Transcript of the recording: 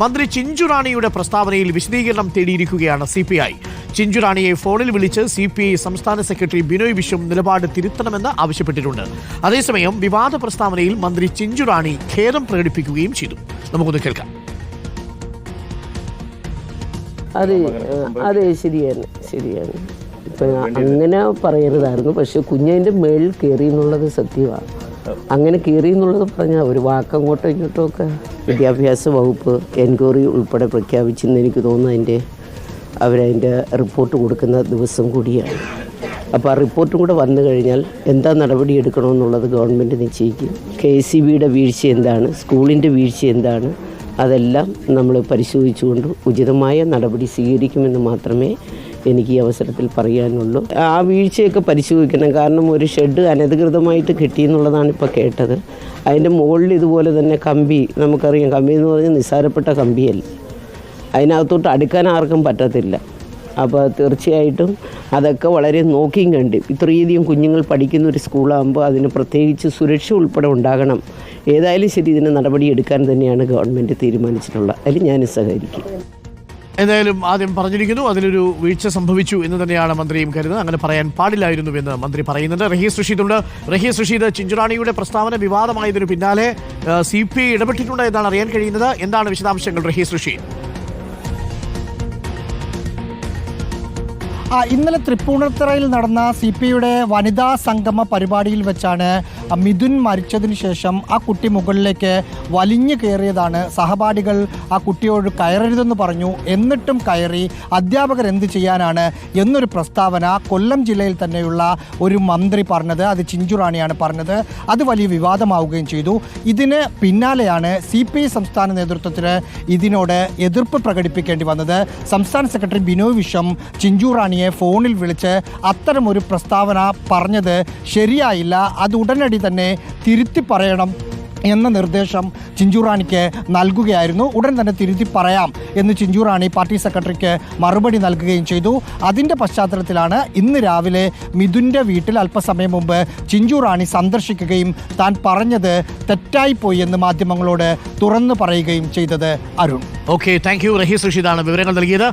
മന്ത്രി ചിഞ്ചുറാണിയുടെ പ്രസ്താവനയിൽ വിശദീകരണം തേടിയിരിക്കുകയാണ് സി പി ഐ. ചിഞ്ചുറാണിയെ ഫോണിൽ വിളിച്ച് സി പി ഐ സംസ്ഥാന സെക്രട്ടറി ബിനോയ് വിശ്വം നിലപാട് തിരുത്തണമെന്ന് ആവശ്യപ്പെട്ടിട്ടുണ്ട്. അതേസമയം വിവാദ പ്രസ്താവനയിൽ മന്ത്രി ചിഞ്ചുറാണി ഖേദം പ്രകടിപ്പിക്കുകയും ചെയ്തു. നമുക്കൊന്ന് കേൾക്കാം. അതെ അതെ ശരിയാണ് ശരിയാണ്. ഇപ്പം അങ്ങനെ പറയരുതായിരുന്നു. പക്ഷെ കുഞ്ഞതിന്റെ മേളിൽ കയറി എന്നുള്ളത് സത്യമാണ്. അങ്ങനെ കയറി എന്നുള്ളത് പറഞ്ഞാൽ ഒരു വാക്കങ്ങോട്ടോ ഇങ്ങോട്ടോ ഒക്കെ വിദ്യാഭ്യാസ വകുപ്പ് എൻക്വയറി ഉൾപ്പെടെ പ്രഖ്യാപിച്ചെന്ന് എനിക്ക് തോന്നുന്നു അതിന്റെ അവരതിന്റെ റിപ്പോർട്ട് കൊടുക്കുന്ന ദിവസം കൂടിയാണ്. അപ്പോൾ ആ റിപ്പോർട്ടും കൂടെ വന്നു കഴിഞ്ഞാൽ എന്താ നടപടി എടുക്കണമെന്നുള്ളത് ഗവൺമെന്റ് നിശ്ചയിക്കും. കെ എസ് സി ബിയുടെ വീഴ്ച എന്താണ്? സ്കൂളിന്റെ വീഴ്ച എന്താണ്? അതെല്ലാം നമ്മൾ പരിശോധിച്ചുകൊണ്ട് ഉചിതമായ നടപടി സ്വീകരിക്കുമെന്ന് മാത്രമേ എനിക്ക് ഈ അവസരത്തിൽ പറയാനുള്ളൂ. ആ വീഴ്ചയൊക്കെ പരിശോധിക്കണം. കാരണം ഒരു ഷെഡ് അനധികൃതമായിട്ട് കിട്ടിയെന്നുള്ളതാണ് ഇപ്പോൾ കേട്ടത്. അതിന്റെ മുകളിൽ ഇതുപോലെ തന്നെ കമ്പി നമുക്കറിയാം. കമ്പി എന്ന് പറഞ്ഞാൽ നിസ്സാരപ്പെട്ട കമ്പിയല്ല. അതിനകത്തോട്ട് അടുക്കാൻ ആർക്കും പറ്റത്തില്ല. അപ്പോൾ തീർച്ചയായിട്ടും അതൊക്കെ വളരെ നോക്കിയും കണ്ട് ഇത്രയധികം കുഞ്ഞുങ്ങൾ പഠിക്കുന്ന ഒരു സ്കൂളാകുമ്പോൾ അതിന് പ്രത്യേകിച്ച് സുരക്ഷ ഉൾപ്പെടെ ഉണ്ടാകണം. ഏതായാലും ശരി ഇതിന് നടപടി എടുക്കാൻ തന്നെയാണ് ഗവൺമെന്റ് തീരുമാനിച്ചിട്ടുള്ളത്. അതിൽ ഞാൻ സഹകരിക്കും. എന്തായാലും ആദ്യം പറഞ്ഞിരിക്കുന്നു അതിലൊരു വീഴ്ച സംഭവിച്ചു എന്ന് തന്നെയാണ് മന്ത്രിയും കരുതുന്നത്. അങ്ങനെ പറയാൻ പാടില്ലായിരുന്നു എന്ന് മന്ത്രി പറയുന്നുണ്ട്. റഹീസ് റഷീദുണ്ട് റഹീസ് റഷീദ് ചിഞ്ചുറാണിയുടെ പ്രസ്താവന വിവാദമായതിനു പിന്നാലെ സി പി ഐ ഇടപെട്ടിട്ടുണ്ട് എന്നാണ് അറിയാൻ കഴിയുന്നത്. എന്താണ് വിശദാംശങ്ങൾ റഹീസ് റഷീദ്? ആ, ഇന്നലെ തൃപ്പൂണിത്തറയിൽ നടന്ന സി പി ഐയുടെ വനിതാ സംഗമ പരിപാടിയിൽ വെച്ചാണ് മിഥുൻ മരിച്ചതിന് ശേഷം ആ കുട്ടി മുകളിലേക്ക് വലിഞ്ഞു കയറിയതാണ്. സഹപാഠികൾ ആ കുട്ടിയോട് കയറരുതെന്ന് പറഞ്ഞു. എന്നിട്ടും കയറി അധ്യാപകർ എന്ത് ചെയ്യാനാണ്? എന്നൊരു പ്രസ്താവന കൊല്ലം ജില്ലയിൽ തന്നെയുള്ള ഒരു മന്ത്രി പറഞ്ഞത്. അത് ചിഞ്ചുറാണിയാണ് പറഞ്ഞത്. അത് വലിയ വിവാദമാവുകയും ചെയ്തു. ഇതിന് പിന്നാലെയാണ് സി പി ഐ സംസ്ഥാന നേതൃത്വത്തിന് ഇതിനോട് എതിർപ്പ് പ്രകടിപ്പിക്കേണ്ടി വന്നത്. സംസ്ഥാന സെക്രട്ടറി ബിനോയ് വിശ്വം ചിഞ്ചുറാണിയെ ഫോണിൽ വിളിച്ച് അത്തരമൊരു പ്രസ്താവന പറഞ്ഞത് ശരിയായില്ല. അത് ഉടനടി തന്നെ തിരുത്തി പറയണം എന്ന നിർദ്ദേശം ചിഞ്ചുറാണിക്ക് നൽകുകയായിരുന്നു. ഉടൻ തന്നെ തിരുത്തി പറയാം എന്ന് ചിഞ്ചുറാണി പാർട്ടി സെക്രട്ടറിക്ക് മറുപടി നൽകുകയും ചെയ്തു. അതിന്റെ പശ്ചാത്തലത്തിലാണ് ഇന്ന് രാവിലെ മിഥുന്റെ വീട്ടിൽ അല്പസമയം മുമ്പ് ചിഞ്ചുറാണി സന്ദർശിക്കുകയും താൻ പറഞ്ഞത് തെറ്റായിപ്പോയി എന്ന് മാധ്യമങ്ങളോട് തുറന്നു പറയുകയും ചെയ്തത് Arun. Okay thank you Rahees വിവരങ്ങൾ നൽകിയത്.